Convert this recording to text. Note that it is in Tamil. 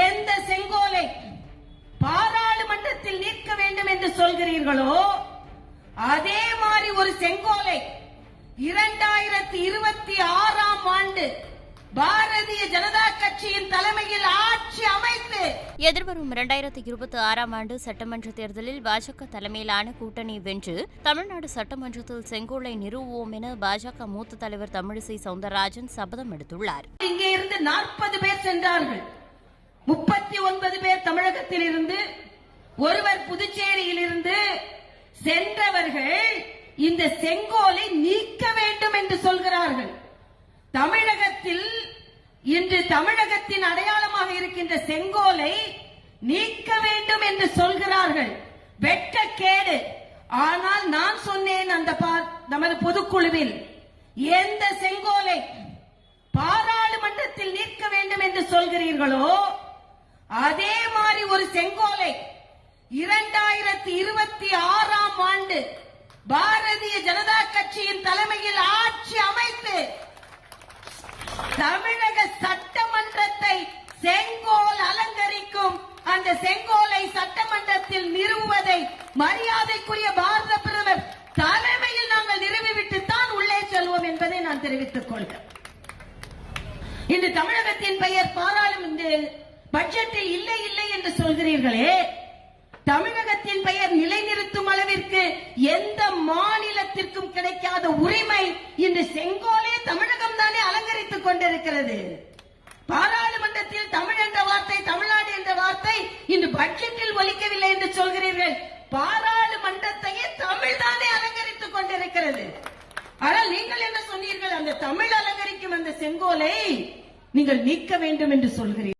எந்த செங்கோலை பாராளுமன்றத்தில் நிற்க வேண்டும் என்று சொல்கிறீர்களோ அதே மாதிரி ஒரு செங்கோலை இரண்டாயிரத்தி இருபத்தி ஆறாம் ஆண்டு பாரதிய ஜனதா கட்சியின் தலைமையில் ஆட்சி அமைத்து எதிர்வரும் இரண்டாயிரத்தி இருபத்தி ஆறாம் ஆண்டு சட்டமன்ற தேர்தலில் பாஜக தலைமையிலான கூட்டணி வென்று தமிழ்நாடு சட்டமன்றத்தில் செங்கோலை நிறுவுவோம் என பாஜக மூத்த தலைவர் தமிழிசை சவுந்தரராஜன் சபதம் எடுத்துள்ளார். இங்கே இருந்து நாற்பது பேர் சென்றார்கள். முப்பத்தி ஒன்பது பேர் தமிழகத்தில் இருந்து ஒருவர் புதுச்சேரியில் இருந்து சென்றவர்கள் இந்த செங்கோலை நீக்க வேண்டும் என்று சொல்கிறார்கள். தமிழகத்தில் இன்று தமிழகத்தின் அடையாளமாக இருக்கின்ற செங்கோலை நீக்க வேண்டும் என்று சொல்கிறார்கள். வெட்கக்கேடு. ஆனால் நான் சொன்னேன் அந்த பா- நமது பொதுக்குழுவில் எந்த செங்கோலை பாராளுமன்றத்தில் நீக்க வேண்டும் என்று சொல்கிறீர்களோ அதே மாதிரி ஒரு செங்கோலை இரண்டாயிரத்தி இருபத்தி ஆறாம் ஆண்டு பாரதிய ஜனதா கட்சியின் தலைமையில் ஆட்சி அமைத்து தமிழக சட்டமன்றத்தை செங்கோல் அலங்கரிக்கும் அந்த செங்கோலை சட்டமன்றத்தில் நிறுவுவதை மரியாதைக்குரிய பாரத பிரதமர் தலைமையில் நாங்கள் நிறுவிவிட்டுத்தான் உள்ளே செல்வோம் என்பதை நான் தெரிவித்துக் கொள்கிறேன். இன்று தமிழகத்தின் பெயர் பட்ஜெட்டில் இல்லை இல்லை என்று சொல்கிறீர்களே தமிழகத்தின் பெயர் நிலைநிறுத்தும் அளவிற்கு எந்த மாநிலத்திற்கும் கிடைக்காத உரிமை இன்று செங்கோலே தமிழகம் தானே அலங்கரித்துக் கொண்டிருக்கிறது. பாராளுமன்றத்தில் தமிழ் என்ற வார்த்தை தமிழ்நாடு என்ற வார்த்தை இன்று பட்ஜெட்டில் ஒலிக்கவில்லை என்று சொல்கிறீர்கள். பாராளுமன்றத்தையே தமிழ் தானே அலங்கரித்துக் கொண்டிருக்கிறது. ஆனால் நீங்கள் என்ன சொன்னீர்கள்? அந்த தமிழ் அலங்கரிக்கும் அந்த செங்கோலை நீங்கள் நீக்க வேண்டும் என்று சொல்கிறீர்கள்.